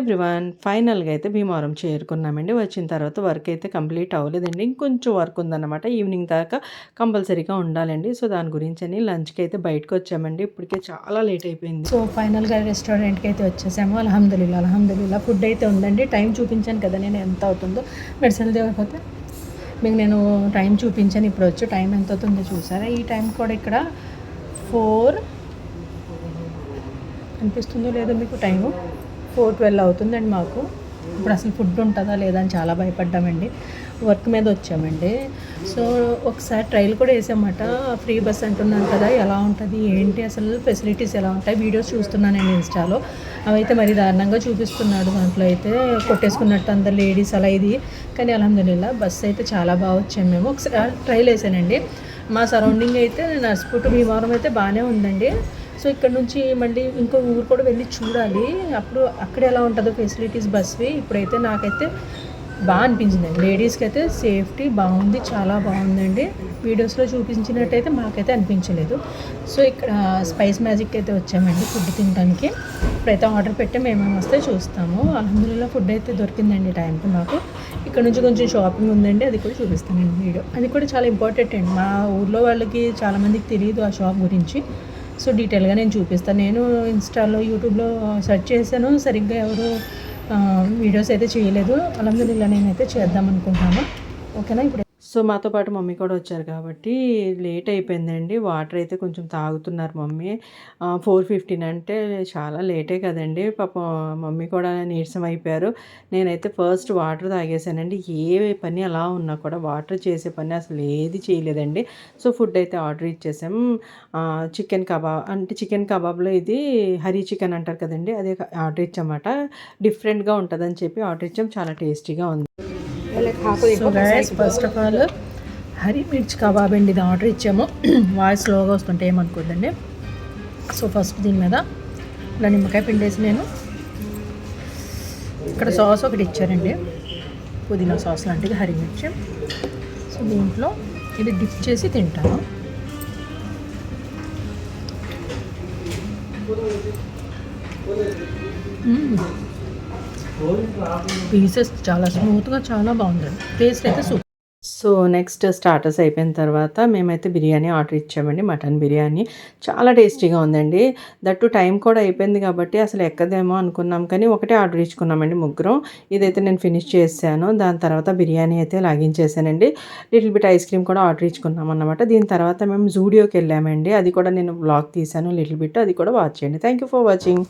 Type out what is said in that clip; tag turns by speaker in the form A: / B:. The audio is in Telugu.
A: ఎవ్రీవన్ ఫైనల్గా అయితే భీమవరం చేరుకున్నామండి. వచ్చిన తర్వాత వర్క్ అయితే కంప్లీట్ అవ్వలేదండి. ఇంకొంచెం వర్క్ ఉందన్నమాట. ఈవినింగ్ దాకా కంపల్సరీగా ఉండాలండి. సో దాని గురించి అని లంచ్కి అయితే బయటకు వచ్చామండి. ఇప్పటికే చాలా లేట్ అయిపోయింది.
B: సో ఫైనల్గా రెస్టారెంట్కి అయితే వచ్చేసాము. అలహమ్దుల్లా అలహమ్దుల్లా ఫుడ్ అయితే ఉందండి. టైం చూపించాను కదా నేను ఎంత అవుతుందో. మెడిసిన్ లేకపోతే మీకు నేను టైం చూపించాను. ఇప్పుడు వచ్చి టైం ఎంత అవుతుందో చూసారా? ఈ టైం కూడా ఇక్కడ ఫోర్ అనిపిస్తుందో లేదో మీకు టైము? ఫోర్ ట్వెల్వ్ అవుతుందండి మాకు. ఇప్పుడు అసలు ఫుడ్ ఉంటుందా లేదా అని చాలా భయపడ్డామండి. వర్క్ మీద వచ్చామండి. సో ఒకసారి ట్రైల్ కూడా వేసామట. ఫ్రీ బస్ అంటున్నాను కదా ఎలా ఉంటుంది ఏంటి అసలు ఫెసిలిటీస్ ఎలా ఉంటాయి? వీడియోస్ చూస్తున్నాను నేను ఇన్స్టాలో. అవైతే మరి దారుణంగా చూపిస్తున్నాడు దాంట్లో అయితే. కొట్టేసుకున్నట్టు అందరు లేడీస్ అలా ఇది. కానీ అలహదుల్లా బస్ అయితే చాలా బాగా వచ్చాము మేము. ఒకసారి ట్రైల్ వేసానండి. మా సరౌండింగ్ అయితే నర్సుపుట్టు భీమవరం అయితే బాగానే ఉందండి. సో ఇక్కడ నుంచి మళ్ళీ ఇంకో ఊరు కూడా వెళ్ళి చూడాలి. అప్పుడు అక్కడ ఎలా ఉంటుందో ఫెసిలిటీస్ బస్వి ఇప్పుడైతే నాకైతే బాగా అనిపించిందండి. లేడీస్కి అయితే సేఫ్టీ బాగుంది చాలా బాగుందండి. వీడియోస్లో చూపించినట్టయితే మాకైతే అనిపించలేదు. సో ఇక్కడ స్పైస్ మ్యాజిక్ అయితే వచ్చామండి ఫుడ్ తినడానికి ఇప్పుడైతే ఆర్డర్ పెట్టి మేమేమి వస్తే చూస్తాము. అందులో ఫుడ్ అయితే దొరికిందండి టైంకి మాకు. ఇక్కడ నుంచి కొంచెం షాపింగ్ ఉందండి అది కూడా చూపిస్తానండి వీడియో. అది కూడా చాలా ఇంపార్టెంట్ అండి. మా ఊర్లో వాళ్ళకి చాలామందికి తెలియదు ఆ షాప్ గురించి. సో డీటెయిల్గా నేను చూపిస్తాను. నేను ఇన్స్టాలో యూట్యూబ్లో సెర్చ్ చేశాను. సరిగ్గా ఎవరు వీడియోస్ అయితే చేయలేదు. అలహదుల్లా నేనైతే చేద్దాం అనుకుంటున్నాను. ఓకేనా? ఇప్పుడు
A: సో మాతో పాటు మమ్మీ కూడా వచ్చారు కాబట్టి లేట్ అయిపోయిందండి. వాటర్ అయితే కొంచెం తాగుతున్నారు మమ్మీ. ఫోర్ ఫిఫ్టీన్ అంటే చాలా లేటే కదండి. పాప మమ్మీ కూడా నీరసం అయిపోయారు. నేనైతే ఫస్ట్ వాటర్ తాగేసానండి. ఏ పని అలా ఉన్నా కూడా వాటర్ చేసే పని అసలు ఏది చేయలేదండి. సో ఫుడ్ అయితే ఆర్డర్ ఇచ్చేసాం. చికెన్ కబాబ్ అంటే చికెన్ కబాబ్లో ఇది హరీ చికెన్ అంటారు కదండి. అదే ఆర్డర్ ఇచ్చామాట డిఫరెంట్గా ఉంటుందని చెప్పి ఆర్డర్ ఇచ్చాం. చాలా టేస్టీగా ఉంది.
B: So guys first of all Hari మిర్చి కబాబ్ అండి ఇది ఆర్డర్ ఇచ్చాము. వాయిస్ స్లోగా వస్తుంటే ఏమనుకోద్దండి? సో ఫస్ట్ దీని మీద ఇలా నిమ్మకాయ పిండేసి నేను ఇక్కడ సాస్ ఒకటి ఇచ్చారండి పుదీనా సాస్ లాంటిది హరి మిర్చి. సో దీంట్లో ఇది డిప్ చేసి తింటాను. పీసెస్ చాలా స్మూత్గా చాలా బాగుందండి టేస్ట్ అయితే సూపర్.
A: సో నెక్స్ట్ స్టార్టర్స్ అయిపోయిన తర్వాత మేమైతే బిర్యానీ ఆర్డర్ ఇచ్చామండి. మటన్ బిర్యానీ. చాలా టేస్టీగా ఉందండి. దట్టు టైం కూడా అయిపోయింది కాబట్టి అసలు ఎక్కదేమో అనుకున్నాం. కానీ ఒకటే ఆర్డర్ ఇచ్చుకున్నామండి ముగ్గురం. ఇదైతే నేను ఫినిష్ చేశాను. దాని తర్వాత బిర్యానీ అయితే లాగించేసానండి లిటిల్ బిట్ ఐస్ క్రీమ్ కూడా ఆర్డర్ ఇచ్చుకున్నాం అనమాట దీని తర్వాత మేము జూడియోకి వెళ్ళామండి. అది కూడా నేను బ్లాగ్ తీశాను. లిటిల్ బిట్ అది కూడా వాచ్ చేయండి. Thank you for watching